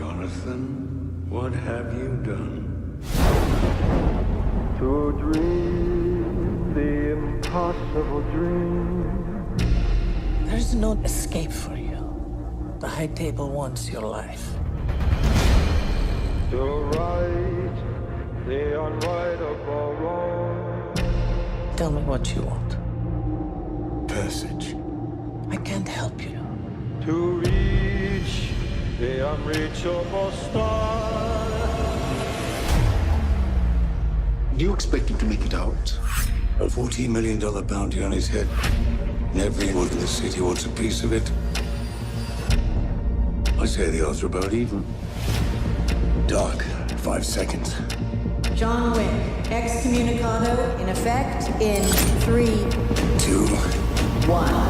Jonathan, what have you done? To dream the impossible dream. There's no escape for you. The High Table wants your life. To right the unrightable wrong. Tell me what you want. Passage. The unreachable star. Do you expect him to make it out? A $14 million bounty on his head. And everyone in the city wants a piece of it. I say the odds are about even. Doc, five seconds. John Wick, excommunicado in effect in three, Two. one.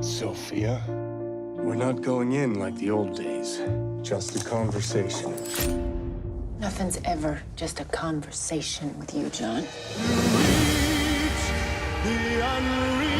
Sophia, we're not going in like the old days. Just a conversation. Nothing's ever just a conversation with you, John. reach the unreachable.